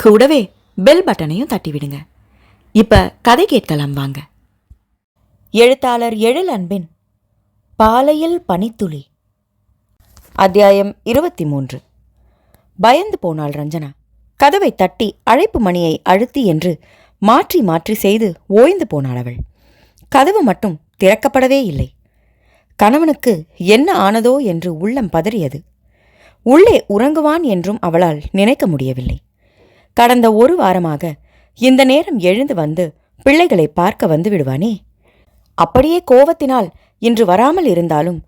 கூடவே பெல் பட்டனையும் தட்டிவிடுங்க. இப்ப கதை கேட்கலாம் வாங்க. எழுத்தாளர் எழில் அன்பின் பாலையில் பனித்துளி. அத்தியாயம் இருபத்தி மூன்று பயந்து போனாள் ரஞ்சனா. கதவை தட்டி அழைப்பு மணியை அழுத்தி என்று மாற்றி மாற்றி செய்து ஓய்ந்து போனாள் அவள். கதவு மட்டும் திறக்கப்படவே இல்லை. கணவனுக்கு என்ன ஆனதோ என்று உள்ளம் பதறியது. உள்ளே உறங்குவான் என்றும் அவளால் நினைக்க முடியவில்லை. கடந்த ஒரு வாரமாக இந்த நேரம் எழுந்து வந்து பிள்ளைகளை பார்க்க வந்து விடுவானே? அப்படியே கோவத்தினால் இன்று வராமல் இருந்தாலும்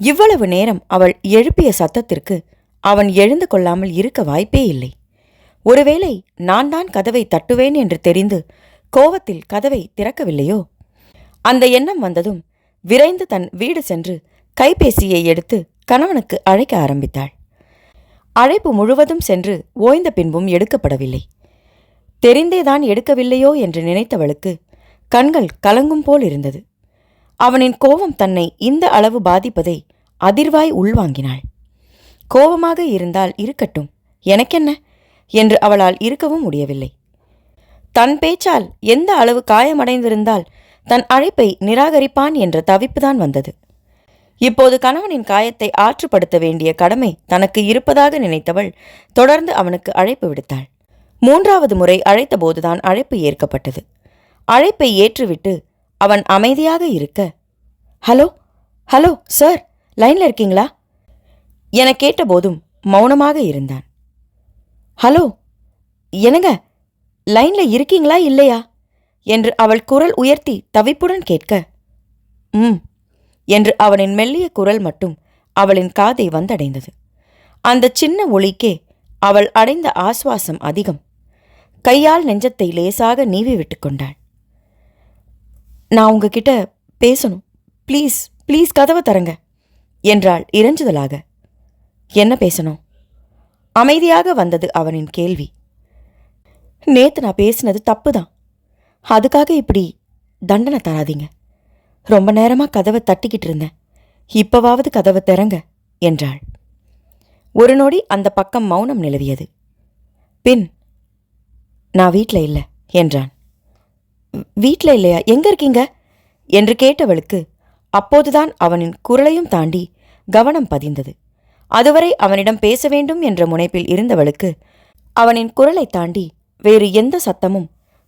இவ்வளவு நேரம் அவள் எழுப்பிய சத்தத்திற்கு அவன் எழுந்து கொள்ளாமல் இருக்க வாய்ப்பே இல்லை. ஒருவேளை நான் தான் கதவை தட்டுவேன் என்று தெரிந்து கோவத்தில் கதவை திறக்கவில்லையோ? அந்த எண்ணம் வந்ததும் விரைந்து தன் வீடு சென்று கைபேசியை எடுத்து கணவனுக்கு அழைக்க ஆரம்பித்தாள். அழைப்பு முழுவதும் சென்று ஓய்ந்த பின்பும் எடுக்கப்படவில்லை. தெரிந்தேதான் எடுக்கவில்லையோ என்று நினைத்தவளுக்கு கண்கள் கலங்கும் போல் இருந்தது. அவனின் கோபம் தன்னை இந்த அளவு பாதிப்பதை அதிர்வாய் உள்வாங்கினாள். கோபமாக இருந்தால் இருக்கட்டும் எனக்கென்ன? என்று அவளால் இருக்கவும் முடியவில்லை. தன் பேச்சால் எந்த அளவு காயமடைந்திருந்தால் தன் அழைப்பை நிராகரிப்பான் என்ற தவிப்புதான் வந்தது. இப்போது கணவனின் காயத்தை ஆற்றுப்படுத்த வேண்டிய கடமை தனக்கு இருப்பதாக நினைத்தவள் தொடர்ந்து அவனுக்கு அழைப்பு விடுத்தாள். மூன்றாவது முறை அழைத்தபோதுதான் அழைப்பு ஏற்கப்பட்டது. அழைப்பை ஏற்றுவிட்டு அவன் அமைதியாக இருக்க ஹலோ ஹலோ சார் லைன்ல இருக்கீங்களா? என கேட்டபோதும் மௌனமாக இருந்தான். ஹலோ என்னங்க லைன்ல இருக்கீங்களா இல்லையா? என்று அவள் குரல் உயர்த்தி தவிப்புடன் கேட்க ம் என்று அவனின் மெல்லிய குரல் மட்டும் அவளின் காதை வந்தடைந்தது. அந்த சின்ன ஒளிக்கே அவள் அடைந்த ஆஸ்வாசம் அதிகம். கையால் நெஞ்சத்தை லேசாக நீவி விட்டு கொண்டாள். நான் உங்ககிட்ட பேசணும். ப்ளீஸ் ப்ளீஸ் கதவை தரங்க என்றாள் இறைஞ்சுதலாக என்ன பேசணும்? அமைதியாக வந்தது அவனின் கேள்வி. நேத்து நான் பேசினது தப்பு தான் அதுக்காக இப்படி தண்டனை தராதீங்க. ரொம்ப நேரமா கதவை தட்டிக்கிட்டு இருந்தேன். இப்பவாவது கதவை திறங்க என்றாள். ஒரு நொடி அந்த பக்கம் மௌனம் நிலவியது. பின் நான் வீட்ல இல்ல என்றான். வீட்ல இல்லையா? எங்க இருக்கீங்க? என்று கேட்டவளுக்கு அப்போதுதான் அவனின் குரலையும் தாண்டி கவனம் பதிந்தது. அதுவரை அவனிடம் பேச வேண்டும் என்ற முனைப்பில் இருந்தவளுக்கு அவனின் குரலை தாண்டி வேறு எந்த சத்தமும்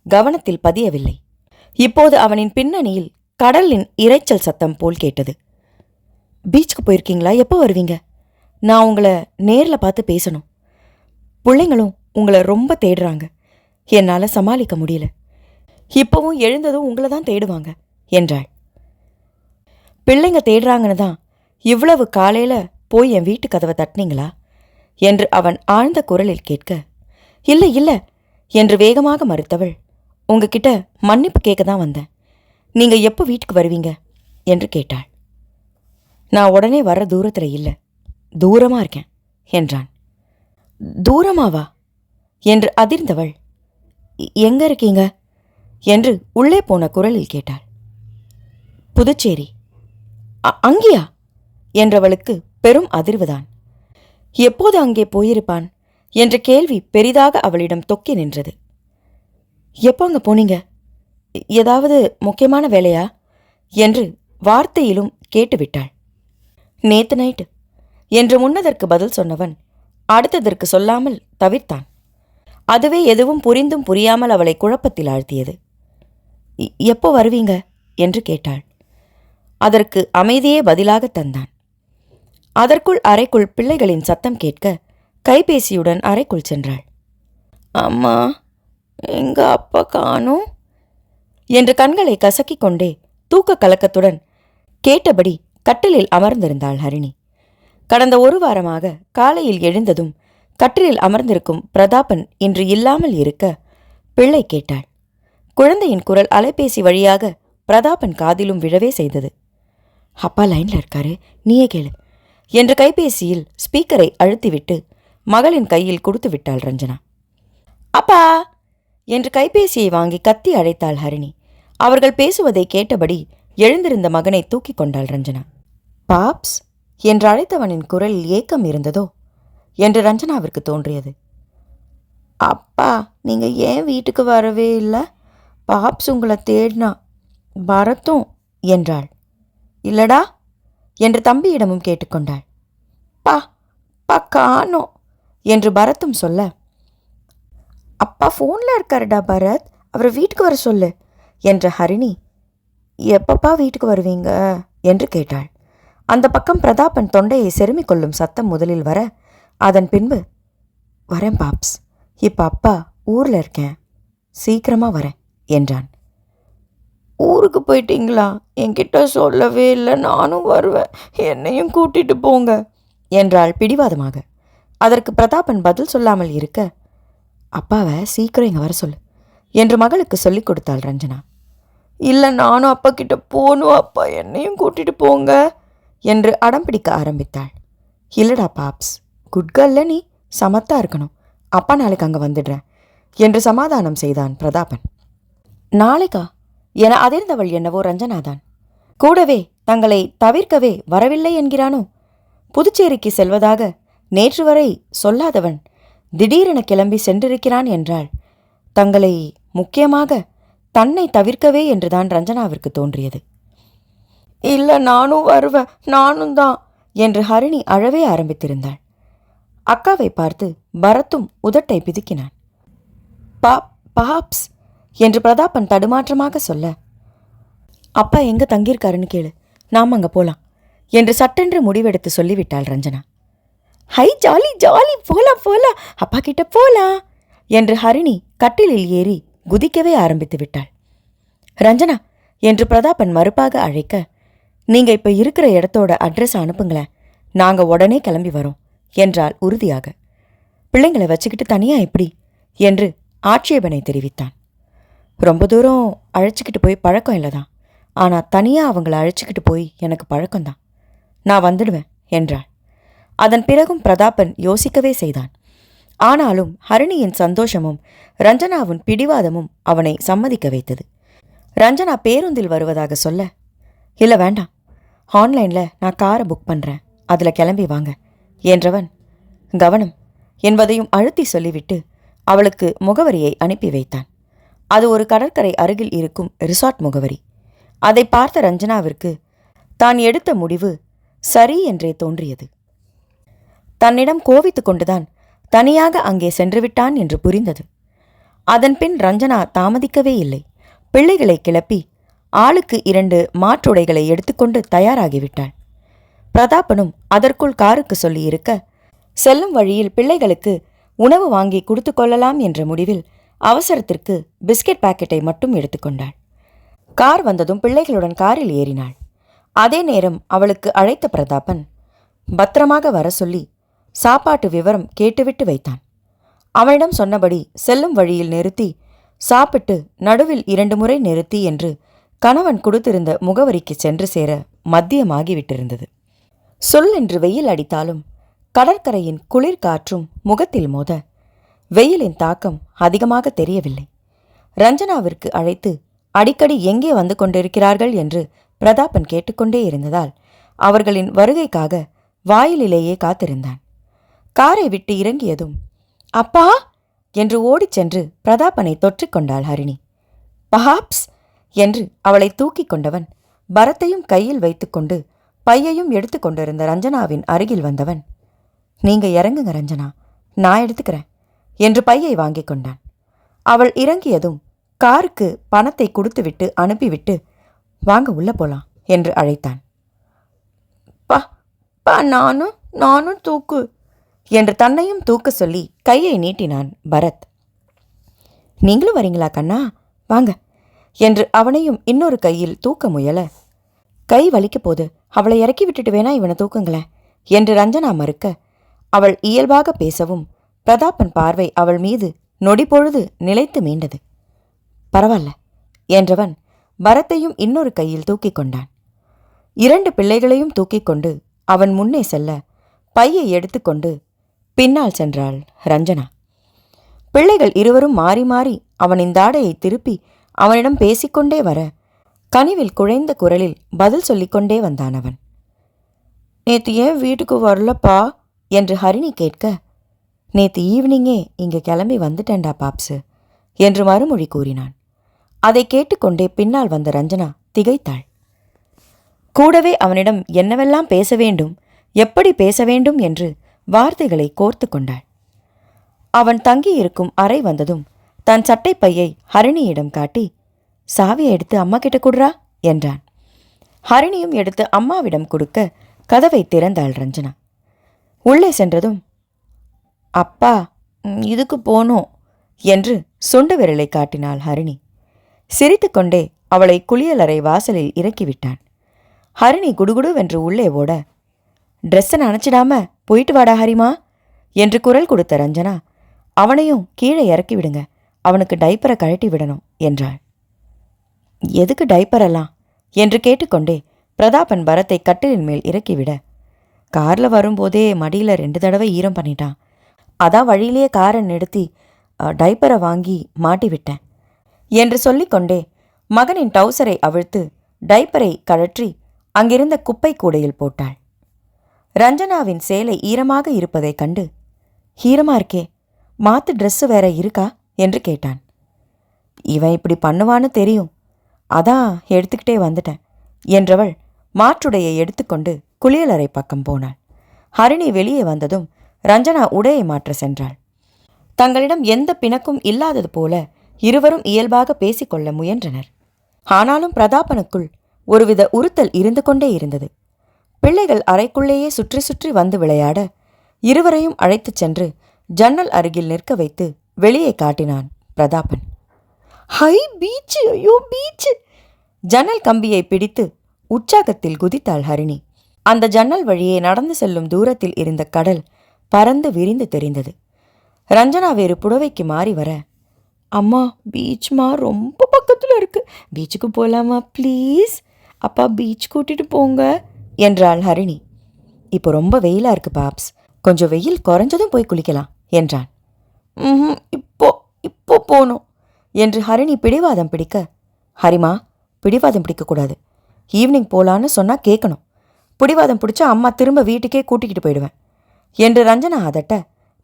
கவனத்தில் பதியவில்லை. இப்போது அவனின் பின்னணியில் கடலின் இரைச்சல் சத்தம் போல் கேட்டது. பீச்சுக்கு போயிருக்கீங்களா? எப்போ வருவீங்க? நான் உங்களை நேரில் பார்த்து பேசணும். பிள்ளைங்களும் உங்களை ரொம்ப தேடுறாங்க. என்னால் சமாளிக்க முடியல. இப்போவும் எழுந்ததும் உங்களை தான் தேடுவாங்க என்றாள். பிள்ளைங்க தேடுறாங்கன்னு தான் இவ்வளவு காலையில போய் என் வீட்டு கதவை தட்டினீங்களா? என்று அவன் ஆழ்ந்த குரலில் கேட்க இல்லை இல்லை என்று வேகமாக மறுத்தவள் உங்ககிட்ட மன்னிப்பு கேட்க தான் வந்தேன். நீங்க எப்போ வீட்டுக்கு வருவீங்க? என்று கேட்டாள். நான் உடனே வர தூரத்துல இல்ல. தூரமா இருக்கேன் என்றான். தூரமாவா? என்று அதிர்ந்தவள். எங்க இருக்கீங்க? என்று உள்ளே போன குரலில் கேட்டாள். புதுச்சேரி. அங்கேயா? என்றவளுக்கு பெரும் அதிர்வுதான். எப்போது அங்கே போயிருப்பான்? என்ற கேள்வி பெரிதாக அவளிடம் தொக்கி நின்றது. எப்போ அங்கே போனீங்க? ஏதாவது முக்கியமான வேலையா? என்று வார்த்தையிலும் கேட்டுவிட்டாள். நேத்து நைட்டு. என்று முன்னதற்கு பதில் சொன்னவன் அடுத்ததற்கு சொல்லாமல் தவிர்த்தான். அதுவே எதுவும் புரிந்தும் புரியாமல் அவளை குழப்பத்தில் ஆழ்த்தியது. எப்போ வருவீங்க? என்று கேட்டாள். அதற்கு அமைதியே பதிலாக தந்தான். அதற்குள் அறைக்குள் பிள்ளைகளின் சத்தம் கேட்க கைபேசியுடன் அறைக்குள் சென்றாள். அம்மா எங்க அப்பா காணும். என்று கண்களை கசக்கிக் கொண்டே தூக்க கலக்கத்துடன் கேட்டபடி கட்டிலில் அமர்ந்திருந்தாள் ஹரிணி. கடந்த ஒரு வாரமாக காலையில் எழுந்ததும் கட்டிலில் அமர்ந்திருக்கும் பிரதாபன் இன்று இல்லாமல் இருக்க பிள்ளை கேட்டாள். குழந்தையின் குரல் அலைபேசி வழியாக பிரதாபன் காதிலும் விழவே செய்தது. அப்பா லைன்ல இருக்காரு நீயே கேளு என்று கைபேசியில் ஸ்பீக்கரை அழுத்திவிட்டு மகளின் கையில் கொடுத்து விட்டாள் ரஞ்சனா. அப்பா! என்று கைபேசியை வாங்கி கத்தி அழைத்தாள் ஹரிணி. அவர்கள் பேசுவதை கேட்டபடி எழுந்திருந்த மகனை தூக்கிக் கொண்டாள் ரஞ்சனா. பாப்ஸ் என்று அழைத்தவனின் குரலில் ஏக்கம் இருந்ததோ? என்று ரஞ்சனாவிற்கு தோன்றியது. அப்பா நீங்க ஏன் வீட்டுக்கு வரவே இல்லை? பாப்ஸ் உங்களை தேடினா பரத்தும் என்றாள். இல்லடா என்று தம்பியிடமும் கேட்டுக்கொண்டாள் பா பா காணோ என்று பரத்தும் சொல்ல அப்பா ஃபோனில் இருக்காருடா பரத் அவரை வீட்டுக்கு வர சொல்லு. என்ற ஹரிணி எப்பப்பா வீட்டுக்கு வருவீங்க? என்று கேட்டாள். அந்த பக்கம் பிரதாபன் தொண்டையை செருமிக் கொள்ளும் சத்தம் முதலில் வர அதன் பின்பு வரேன் பாப்ஸ் இப்போ அப்பா ஊரில் இருக்கேன் சீக்கிரமாக வரேன் என்றான். ஊருக்கு போயிட்டீங்களா? என்கிட்ட சொல்லவே இல்லை நானும் வருவேன் என்னையும் கூட்டிட்டு போங்க என்றாள் பிடிவாதமாக. அதற்கு பிரதாபன் பதில் சொல்லாமல் இருக்க அப்பாவை சீக்கிரம் இங்கே வர சொல்லு என்று மகளுக்கு சொல்லிக் கொடுத்தாள் ரஞ்சனா. இல்லை நானும் அப்பா கிட்ட போகணும் அப்பா என்னையும் கூட்டிட்டு போங்க என்று அடம் பிடிக்க ஆரம்பித்தாள். இல்லடா பாப்ஸ் குட் குட்கல்ல நீ சமத்தா இருக்கணும். அப்பா நாளைக்கு அங்கே வந்துடுறேன் என்று சமாதானம் செய்தான் பிரதாபன். நாளைக்கா? என அதிர்ந்தவள் என்னவோ ரஞ்சனாதான். கூடவே தங்களை தவிர்க்கவே வரவில்லை என்கிறானோ? புதுச்சேரிக்கு செல்வதாக நேற்று வரை சொல்லாதவன் திடீரென கிளம்பி சென்றிருக்கிறான் என்றாள். தங்களை முக்கியமாக தன்னை தவிர்க்கவே என்றுதான் ரஞ்சனாவிற்கு தோன்றியது. இல்லை நானும் வருவேன். நானும் தான் என்று ஹரிணி அழவே ஆரம்பித்திருந்தாள். அக்காவை பார்த்து பரத்தும் உதட்டை பிதுக்கினான். பா பாப்ஸ் என்று பிரதாபன் தடுமாற்றமாக சொல்ல அப்பா எங்க தங்கியிருக்காருன்னு கேளு. நாம் அங்கே போலாம் என்று சட்டென்று முடிவெடுத்து சொல்லிவிட்டாள் ரஞ்சனா. ஹை ஜாலி ஜாலி போலாம் போலாம். அப்பா கிட்ட போலாம் என்று ஹரிணி கட்டிலில் ஏறி குதிக்கவே ஆரம்பித்து விட்டாள். ரஞ்சனா என்று பிரதாபன் மறுப்பாக அழைக்க நீங்க இப்ப இருக்கிற இடத்தோட அட்ரஸ் அனுப்புங்களேன். நாங்க உடனே கிளம்பி வரோம் என்றாள் உறுதியாக. பிள்ளைங்களை வச்சுக்கிட்டு தனியா எப்படி? என்று ஆட்சேபனை தெரிவித்தான். ரொம்ப தூரம் அழைச்சிக்கிட்டு போய் பழக்கம் இல்லைதான். ஆனால் தனியாக அவங்கள அழைச்சிக்கிட்டு போய் எனக்கு பழக்கம்தான். நான் வந்துடுவேன் என்றாள். அதன் பிறகும் பிரதாபன் யோசிக்கவே செய்தான். ஆனாலும் ஹரிணியின் சந்தோஷமும் ரஞ்சனாவின் பிடிவாதமும் அவனை சம்மதிக்க வைத்தது. ரஞ்சனா பேருந்தில் வருவதாக சொல்ல இல்லை வேண்டாம். ஆன்லைனில் நான் காரை புக் பண்ணுறேன் அதில் கிளம்பி வாங்க என்றவன் கவனம் என்பதையும் அழுத்தி சொல்லிவிட்டு அவளுக்கு முகவரியை அனுப்பி வைத்தான். அது ஒரு கடற்கரை அருகில் இருக்கும் ரிசார்ட் முகவரி. அதை பார்த்த ரஞ்சனாவிற்கு தான் எடுத்த முடிவு சரி என்றே தோன்றியது. தன்னிடம் கோவித்துக் கொண்டுதான் தனியாக அங்கே சென்றுவிட்டான் என்று புரிந்தது. அதன்பின் ரஞ்சனா தாமதிக்கவே இல்லை. பிள்ளைகளை கிளப்பி ஆளுக்கு இரண்டு மாற்றுடைகளை எடுத்துக்கொண்டு தயாராகிவிட்டாள். பிரதாபனும் அதற்குள் காருக்கு சொல்லியிருக்க செல்லும் வழியில் பிள்ளைகளுக்கு உணவு வாங்கி கொடுத்து கொள்ளலாம் என்ற முடிவில் அவசரத்திற்கு பிஸ்கெட் பாக்கெட்டை மட்டும் எடுத்துக்கொண்டாள் கார் வந்ததும் பிள்ளைகளுடன் காரில் ஏறினாள். அதே நேரம் அவளுக்கு அழைத்த பிரதாபன் பத்திரமாக வர சொல்லி சாப்பாட்டு விவரம் கேட்டுவிட்டு வைத்தான். அவனிடம் சொன்னபடி செல்லும் வழியில் நிறுத்தி சாப்பிட்டு நடுவில் இரண்டு முறை நிறுத்தி என்று கணவன் கொடுத்திருந்த முகவரிக்கு சென்று சேர மத்தியமாகிவிட்டிருந்தது. சொல் என்று வெயில் அடித்தாலும் கடற்கரையின் குளிர் காற்றும் முகத்தில் மோத வெயிலின் தாக்கம் அதிகமாக தெரியவில்லை. ரஞ்சனாவிற்கு அழைத்து அடிக்கடி எங்கே வந்து கொண்டிருக்கிறார்கள்? என்று பிரதாபன் கேட்டுக்கொண்டே இருந்ததால் அவர்களின் வருகைக்காக வாயிலிலேயே காத்திருந்தான். காரை விட்டு இறங்கியதும் அப்பா! என்று ஓடிச் சென்று பிரதாபனை தொற்றிக்கொண்டாள் ஹரிணி. பஹாப்ஸ்! என்று அவளை தூக்கிக் கொண்டவன் பரத்தையும் கையில் வைத்துக்கொண்டு பையையும் எடுத்துக்கொண்டிருந்த ரஞ்சனாவின் அருகில் வந்தவன் நீங்க இறங்குங்க ரஞ்சனா நான் எடுத்துக்கிறேன் என்று பையை வாங்கிக் கொண்டான். அவள் இறங்கியதும் காருக்கு பணத்தை கொடுத்துவிட்டு அனுப்பிவிட்டு வாங்க உள்ள போலாம் என்று அழைத்தான். பா பா நானும் நானும் தூக்கு என்று தன்னையும் தூக்க சொல்லி கையை நீட்டினான் பரத். நீங்களும் வரீங்களா கண்ணா? வாங்க என்று அவனையும் இன்னொரு கையில் தூக்க முயல. கை வலிக்க போது அவளை இறக்கி விட்டுட்டு வேணா இவனை தூக்குங்களேன் என்று ரஞ்சனா மறுக்க அவள் இயல்பாக பேசவும் பிரதாப்பன் பார்வை அவள் மீது நொடிப்பொழுது நிலைத்து மீண்டது. பரவாயில்ல என்றவன் பரத்தையும் இன்னொரு கையில் தூக்கிக் கொண்டான். இரண்டு பிள்ளைகளையும் தூக்கிக் கொண்டு அவன் முன்னே செல்ல பையை எடுத்துக்கொண்டு பின்னால் சென்றாள் ரஞ்சனா. பிள்ளைகள் இருவரும் மாறி மாறி அவனின் தாடையை திருப்பி அவனிடம் பேசிக்கொண்டே வர கனிவில் குழைந்த குரலில் பதில் சொல்லிக்கொண்டே வந்தான் அவன். நேத்து ஏன் வீட்டுக்கு வரலப்பா? என்று ஹரிணி கேட்க நேத்து ஈவினிங்கே இங்கே கிளம்பி வந்துட்டேன்டா பாப்ஸு என்று மறுமொழி கூறினான். அதை கேட்டுக்கொண்டே பின்னால் வந்த ரஞ்சனா திகைத்தாள். கூடவே அவனிடம் என்னவெல்லாம் பேச வேண்டும் எப்படி பேச வேண்டும்? என்று வார்த்தைகளை கோர்த்து கொண்டாள். அவன் தங்கியிருக்கும் அறை வந்ததும் தன் சட்டைப்பையை ஹரிணியிடம் காட்டி சாவியை எடுத்து அம்மா கிட்ட குடுறா? என்றான். ஹரிணியும் எடுத்து அம்மாவிடம் கொடுக்க கதவை திறந்தாள் ரஞ்சனா. உள்ளே சென்றதும் அப்பா இதுக்கு போனோம் என்று சுண்டு விரலை காட்டினாள் ஹரிணி. சிரித்துக்கொண்டே அவளை குளியலறை வாசலில் இறக்கிவிட்டான். ஹரிணி குடுகுடுவென்று உள்ளே ஓட ட்ரெஸ்ஸை நினச்சிடாம போயிட்டு வாடா ஹரிமா என்று குரல் கொடுத்த ரஞ்சனா. அவனையும் கீழே இறக்கி விடுங்க. அவனுக்கு டைப்பரை கழட்டி விடணும் என்றாள். எதுக்கு டைப்பரெல்லாம் என்று கேட்டுக்கொண்டே பிரதாபன் பரத்தை கட்டிலின் மேல் இறக்கிவிட கார்ல வரும்போதே மடியில ரெண்டு தடவை ஈரம் பண்ணிட்டான். அதான் வழியிலேயே காரை நிறுத்தி டைப்பரை வாங்கி மாட்டி விட்டேன் என்று சொல்லிக்கொண்டே மகனின் டவுசரை அவிழ்த்து டைப்பரை கழற்றி அங்கிருந்த குப்பை கூடையில் போட்டாள். ரஞ்சனாவின் சேலை ஈரமாக இருப்பதைக் கண்டு ஈரமா இருக்கே மாத்து ட்ரெஸ்ஸு வேற இருக்கா? என்று கேட்டான். இவன் இப்படி பண்ணுவான்னு தெரியும். அதான் எடுத்துக்கிட்டே வந்துட்டேன் என்றவள் மாற்றுடையை எடுத்துக்கொண்டு குளியலறை பக்கம் போனாள். ஹரிணி வெளியே வந்ததும் ரஞ்சனா உடையை மாற்ற சென்றாள். தங்களிடம் எந்த பிணக்கும் இல்லாதது போல இருவரும் இயல்பாக பேசிக்கொள்ள முயன்றனர். ஆனாலும் பிரதாபனுக்குள் ஒருவித உறுத்தல் இருந்து கொண்டே இருந்தது. பிள்ளைகள் அறைக்குள்ளேயே சுற்றி சுற்றி வந்து விளையாட இருவரையும் அழைத்துச் சென்று ஜன்னல் அருகில் நிற்க வைத்து வெளியே காட்டினான் பிரதாபன். ஹை பீச்சு! ஐயோ பீச்சு! ஜன்னல் கம்பியை பிடித்து உற்சாகத்தில் குதித்தாள் ஹரிணி. அந்த ஜன்னல் வழியே நடந்து செல்லும் தூரத்தில் இருந்த கடல் பறந்து விரிந்து தெரிந்தது. ரஞ்சனா வேறு புடவைக்கு மாறி வர அம்மா பீச்மா ரொம்ப பக்கத்தில் இருக்கு. பீச்சுக்கு போகலாமா ப்ளீஸ்? அப்பா பீச் கூட்டிட்டு போங்க. என்றாள் ஹரிணி. இப்போ ரொம்ப வெயிலா இருக்கு பாப்ஸ். கொஞ்சம் வெயில் குறைஞ்சதும் போய் குளிக்கலாம் என்றான். இப்போ இப்போ போகணும் என்று ஹரிணி பிடிவாதம் பிடிக்க. ஹரிமா பிடிவாதம் பிடிக்கக்கூடாது. ஈவினிங் போலான்னு சொன்னா கேட்கணும் பிடிவாதம் பிடிச்சா அம்மா திரும்ப வீட்டுக்கே கூட்டிக்கிட்டு போயிடுவேன் என்று ரஞ்சனா அதட்ட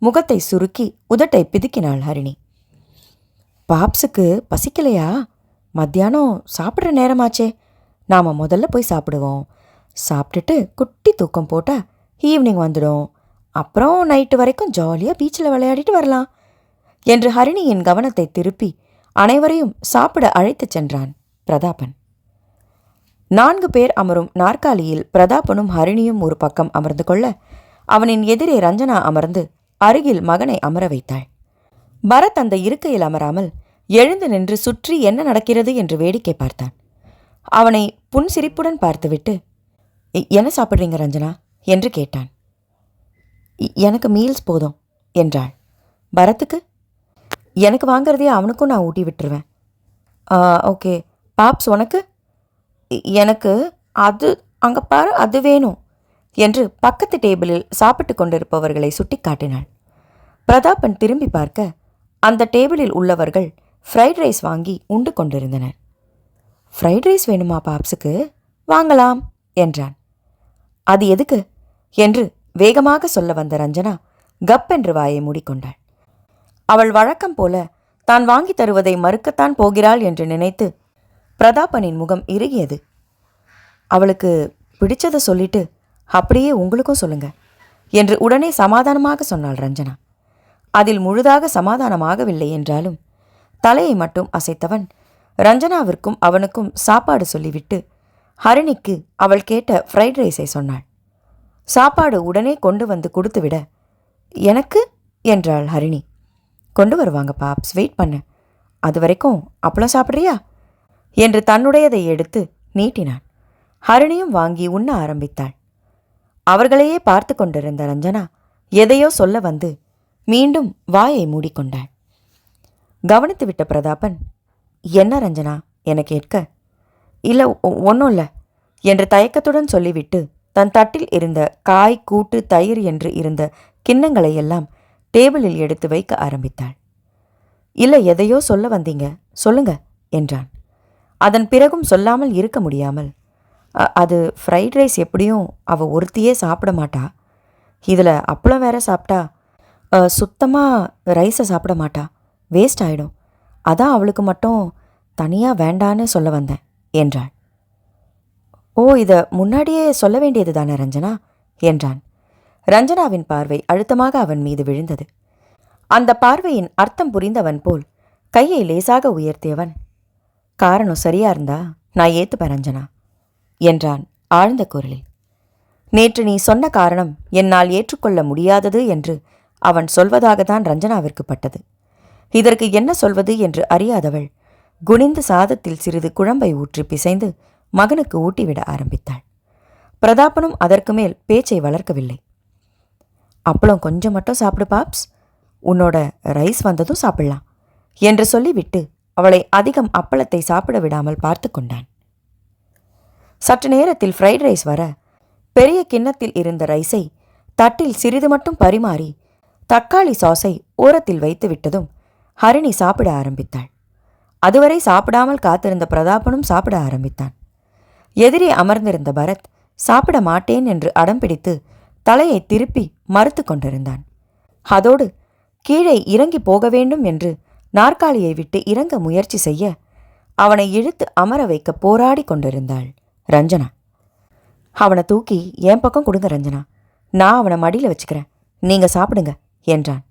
முகத்தை சுருக்கி உதட்டை பிதுக்கினாள் ஹரிணி. பாப்ஸுக்கு பசிக்கலையா? மத்தியானம் சாப்பிட்ற நேரமாச்சே. நாம் முதல்ல போய் சாப்பிடுவோம். சாப்பிட்டுட்டு குட்டி தூக்கம் போட்டால் ஈவினிங் வந்துடும். அப்புறம் நைட்டு வரைக்கும் ஜாலியாக பீச்சில் விளையாடிட்டு வரலாம் என்று ஹரிணியின் கவனத்தை திருப்பி அனைவரையும் சாப்பிட அழைத்துச் சென்றான் பிரதாபன். நான்கு பேர் அமரும் நாற்காலியில் பிரதாபனும் ஹரிணியும் ஒரு பக்கம் அமர்ந்து கொள்ள அவனின் எதிரே ரஞ்சனா அமர்ந்து அருகில் மகனை அமர வைத்தாள். பரத் அந்த இருக்கையில் அமராமல் எழுந்து நின்று சுற்றி என்ன நடக்கிறது என்று வேடிக்கை பார்த்தான். அவனை புன்சிரிப்புடன் பார்த்துவிட்டு என்ன சாப்பிட்றீங்க ரஞ்சனா? என்று கேட்டான். எனக்கு மீல்ஸ் போதும் என்றாள். பரத்துக்கு? எனக்கு வாங்குறதே அவனுக்கும் நான் ஊட்டி விட்டுருவேன். ஓகே. பாப்ஸ் உனக்கு? எனக்கு அது அங்கே பாரு அது வேணும் என்று பக்கத்து டேபிளில் சாப்பிட்டு கொண்டிருப்பவர்களை சுட்டிக்காட்டினாள் பிரதாபன் திரும்பி பார்க்க அந்த டேபிளில் உள்ளவர்கள் ஃப்ரைட் ரைஸ் வாங்கி உண்டு கொண்டிருந்தனர். ஃப்ரைட் ரைஸ் வேணுமா பாப்ஸுக்கு? வாங்கலாம் என்றான். அது எதுக்கு? என்று வேகமாக சொல்ல வந்த ரஞ்சனா கப் என்று வாயை மூடிக்கொண்டாள். அவள் வழக்கம் போல தான் வாங்கி தருவதை மறுக்கத்தான் போகிறாள் என்று நினைத்து பிரதாபனின் முகம் இறுகியது. அவளுக்கு பிடிச்சதை சொல்லிட்டு அப்படியே உங்களுக்கும் சொல்லுங்க என்று உடனே சமாதானமாக சொன்னாள் ரஞ்சனா. அதில் முழுதாக சமாதானமாகவில்லை என்றாலும் தலையை மட்டும் அசைத்தவன் ரஞ்சனாவிற்கும் அவனுக்கும் சாப்பாடு சொல்லிவிட்டு ஹரிணிக்கு அவள் கேட்ட ஃப்ரைட் ரைஸை சொன்னாள். சாப்பாடு உடனே கொண்டு வந்து கொடுத்துவிட எனக்கு? என்றாள் ஹரிணி. கொண்டு வருவாங்க பாப்ஸ் வெயிட் பண்ண. அது வரைக்கும் அப்பளம் சாப்பிட்றியா? என்று தன்னுடையதை எடுத்து நீட்டினான் ஹரிணியும் வாங்கி உண்ண ஆரம்பித்தாள். அவர்களையே பார்த்து கொண்டிருந்த ரஞ்சனா எதையோ சொல்ல வந்து மீண்டும் வாயை மூடிக்கொண்டாள். கவனித்து விட்ட பிரதாபன் என்ன ரஞ்சனா? என கேட்க இல்லை ஒன்றும் இல்லை என்று தயக்கத்துடன் சொல்லிவிட்டு தன் தட்டில் இருந்த காய் கூட்டு தயிர் என்று இருந்த கிண்ணங்களை எல்லாம் டேபிளில் எடுத்து வைக்க ஆரம்பித்தாள். இல்லை எதையோ சொல்ல வந்தீங்க சொல்லுங்க என்றான். அதன் பிறகும் சொல்லாமல் இருக்க முடியாமல் அது ஃப்ரைட் ரைஸ் எப்படியும் அவ ஒருத்தியே சாப்பிட மாட்டா. இதில் அப்பளம் வேற சாப்பிட்டா சுத்தமாக ரைஸை சாப்பிட மாட்டா. வேஸ்ட் ஆயிடும். அதான் அவளுக்கு மட்டும் தனியாக வேண்டான்னு சொல்ல வந்தேன். என்றாள். ஓ இதை முன்னாடியே சொல்ல வேண்டியது தானே ரஞ்சனா? என்றான். ரஞ்சனாவின் பார்வை அழுத்தமாக அவன் மீது விழுந்தது. அந்த பார்வையின் அர்த்தம் புரிந்தவன் போல் கையை லேசாக உயர்த்தியவன் காரணம் சரியா இருந்தா நான் ஏத்துப்பேன் ரஞ்சனா என்றான் ஆழ்ந்த குரலில். நேற்று நீ சொன்ன காரணம் என்னால் ஏற்றுக்கொள்ள முடியாதது என்று அவன் சொல்வதாகத்தான் ரஞ்சனாவிற்கு பட்டது. இதற்கு என்ன சொல்வது என்று அறியாதவள் குனிந்து சாதத்தில் சிறிது குழம்பை ஊற்றி பிசைந்து மகனுக்கு ஊட்டிவிட ஆரம்பித்தாள். பிரதாபனும் அதற்கு மேல் பேச்சை வளர்க்கவில்லை. அப்பளம் கொஞ்சம் மட்டும் சாப்பிடு பாப்ஸ். உன்னோட ரைஸ் வந்ததும் சாப்பிடலாம் என்று சொல்லிவிட்டு அவளை அதிகம் அப்பளத்தை சாப்பிட விடாமல் பார்த்து கொண்டான். சற்று நேரத்தில் ஃப்ரைட் ரைஸ் வர பெரிய கிண்ணத்தில் இருந்த ரைஸை தட்டில் சிறிது மட்டும் பரிமாறி தக்காளி சாஸை ஓரத்தில் வைத்து விட்டதும் ஹரிணி சாப்பிட ஆரம்பித்தாள். அதுவரை சாப்பிடாமல் காத்திருந்த பிரதாபனும் சாப்பிட ஆரம்பித்தான். எதிரே அமர்ந்திருந்த பரத் சாப்பிட மாட்டேன் என்று அடம்பிடித்து தலையை திருப்பி மறுத்து கொண்டிருந்தான். அதோடு கீழே இறங்கி போக வேண்டும் என்று நாற்காலியை விட்டு இறங்க முயற்சி செய்ய அவனை இழுத்து அமர வைக்க போராடி கொண்டிருந்தாள் ரஞ்சனா. அவனை தூக்கி என் பக்கம் கொடுங்க ரஞ்சனா. நான் அவனை மடியில் வச்சுக்கிறேன். நீங்க சாப்பிடுங்க என்றான்.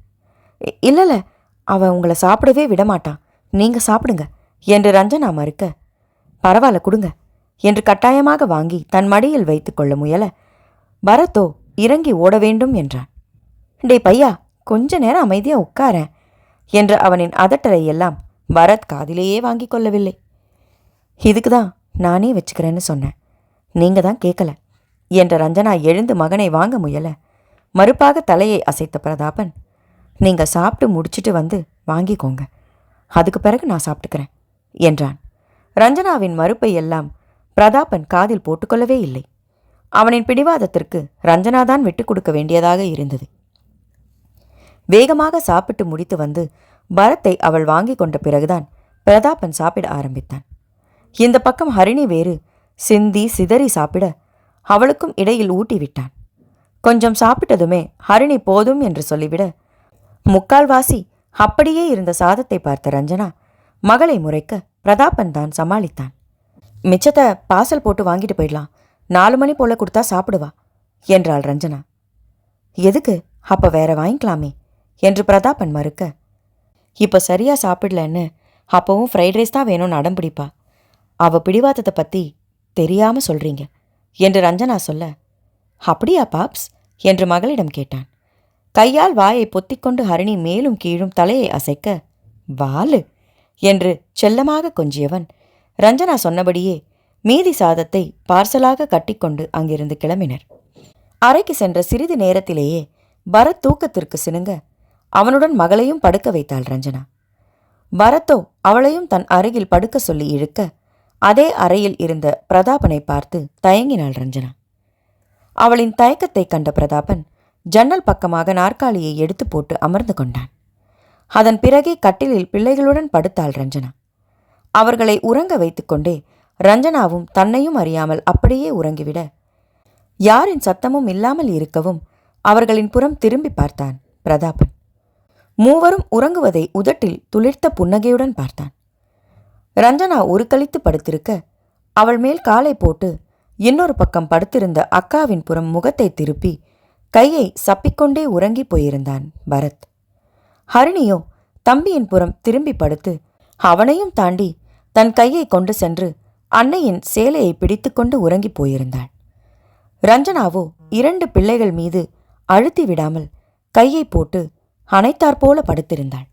இல்லைல்ல அவன் உங்களை சாப்பிடவே விடமாட்டான். நீங்க சாப்பிடுங்க. என்று ரஞ்சனா மறுக்க பரவாயில்ல கொடுங்க என்று கட்டாயமாக வாங்கி தன் மடியில் வைத்துக் கொள்ள முயல பரத்தோ இறங்கி ஓட வேண்டும் என்றான். டேய் பையா கொஞ்ச நேரம் அமைதியா உட்கார என்ற அவனின் அதட்டலை எல்லாம் பரத் காதிலேயே வாங்கிக் கொள்ளவில்லை. இதுக்கு தான் நானே வச்சுக்கிறேன்னு சொன்னேன். நீங்க தான் கேட்கல என்ற ரஞ்சனா எழுந்து மகனை வாங்க முயல மறுப்பாக தலையை அசைத்த பிரதாபன் நீங்க சாப்பிட்டு முடிச்சிட்டு வந்து வாங்கிக்கோங்க அதுக்கு பிறகு நான் சாப்பிட்டுக்கிறேன் என்றான். ரஞ்சனாவின் மறுப்பை எல்லாம் பிரதாபன் காதில் போட்டுக்கொள்ளவே இல்லை. அவனின் பிடிவாதத்திற்கு ரஞ்சனாதான் விட்டுக் கொடுக்க வேண்டியதாக இருந்தது. வேகமாக சாப்பிட்டு முடித்து வந்து பரத்தை அவள் வாங்கி கொண்ட பிறகுதான் பிரதாபன் சாப்பிட ஆரம்பித்தான். இந்த பக்கம் ஹரிணி வேறு சிந்தி சிதறி சாப்பிட அவளுக்கும் இடையில் ஊட்டி விட்டான். கொஞ்சம் சாப்பிட்டதுமே ஹரிணி போதும் என்று சொல்லிவிட முக்கால்வாசி அப்படியே இருந்த சாதத்தை பார்த்த ரஞ்சனா மகளை முறைக்க பிரதாபன் தான் சமாளித்தான். மிச்சத்தை பாசல் போட்டு வாங்கிட்டு போயிடலாம். நாலு மணி போல கொடுத்தா சாப்பிடுவா என்றாள் ரஞ்சனா. எதுக்கு? அப்ப வேற வாங்கிக்கலாமே என்று பிரதாபன் மறுக்க. இப்ப சரியா சாப்பிடலன்னு அப்பவும் ஃப்ரைட் ரைஸ் தான் வேணும்னு அடம் பிடிப்பா. அவ பிடிவாதத்தை பத்தி தெரியாம சொல்றீங்க என்று ரஞ்சனா சொல்ல. அப்படியா பாப்ஸ் என்று மகளிடம் கேட்டான். கையால் வாயை பொத்திக்கொண்டு ஹரிணி மேலும் கீழும் தலையை அசைக்க வாலு என்று செல்லமாக கொஞ்சியவன் ரஞ்சனா சொன்னபடியே மீதி சாதத்தை பார்சலாக கட்டிக்கொண்டு அங்கிருந்து கிளம்பினர். அறைக்கு சென்ற சிறிது நேரத்திலேயே பரத் தூக்கத்திற்கு சினுங்க அவனுடன் மகளையும் படுக்க வைத்தாள் ரஞ்சனா. பரத்தோ அவளையும் தன் அருகில் படுக்க சொல்லி இழுக்க அதே அறையில் இருந்த பிரதாபனை பார்த்து தயங்கினாள் ரஞ்சனா. அவளின் தயக்கத்தைக் கண்ட பிரதாபன் ஜன்னல் பக்கமாக நாற்காலியை எடுத்து போட்டு அமர்ந்து கொண்டான். அதன் பிறகே கட்டிலில் பிள்ளைகளுடன் படுத்தாள் ரஞ்சனா. அவர்களை உறங்க வைத்துக்கொண்டே ரஞ்சனாவும் தன்னையும் அறியாமல் அப்படியே உறங்கிவிட யாரின் சத்தமும் இல்லாமல் இருக்கவும் அவர்களின் புறம் திரும்பி பார்த்தான் பிரதாபன். மூவரும் உறங்குவதை உதட்டில் துளிர்த்த புன்னகையுடன் பார்த்தான். ரஞ்சனா உருக்களித்து படுத்திருக்க அவள் மேல் காலை போட்டு இன்னொரு பக்கம் படுத்திருந்த அக்காவின் புறம் முகத்தை திருப்பி கையை சப்பிக்கொண்டே உறங்கிப் போயிருந்தான் பரத். ஹரிணியோ தம்பியின் புறம் திரும்பி படுத்து அவனையும் தாண்டி தன் கையை கொண்டு சென்று அன்னையின் சேலையை பிடித்துக்கொண்டு உறங்கிப் போயிருந்தாள். ரஞ்சனாவோ இரண்டு பிள்ளைகள் மீது அழுத்தி விடாமல் கையை போட்டு அணைத்தாற்போல படுத்திருந்தாள்.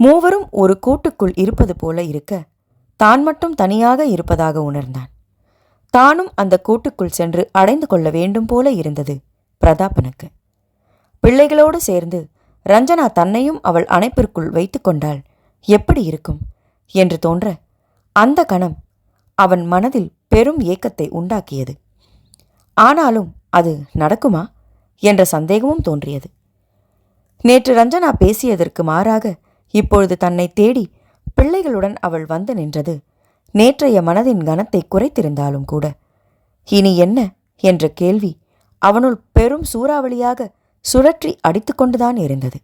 மூவரும் ஒரு கூட்டுக்குள் இருப்பது போல இருக்க தான் மட்டும் தனியாக இருப்பதாக உணர்ந்தான். தானும் அந்த கூட்டுக்குள் சென்று அடைந்து கொள்ள வேண்டும் போல இருந்தது. பிரதாபனுக்கு. பிள்ளைகளோடு சேர்ந்து ரஞ்சனா தன்னையும் அவள் அணைப்பிற்குள் வைத்துக்கொண்டால் எப்படி இருக்கும்? என்று தோன்ற அந்த கணம் அவன் மனதில் பெரும் ஏக்கத்தை உண்டாக்கியது. ஆனாலும் அது நடக்குமா? என்ற சந்தேகமும் தோன்றியது. நேற்று ரஞ்சனா பேசியதற்கு மாறாக இப்பொழுது தன்னை தேடி பிள்ளைகளுடன் அவள் வந்து நின்றது. நேற்றைய மனதின் கனத்தை குறைத்திருந்தாலும் கூட. இனி என்ன? என்ற கேள்வி அவனுள் பெரும் சூறாவளியாக சுழற்றி அடித்துக்கொண்டுதான் இருந்தது.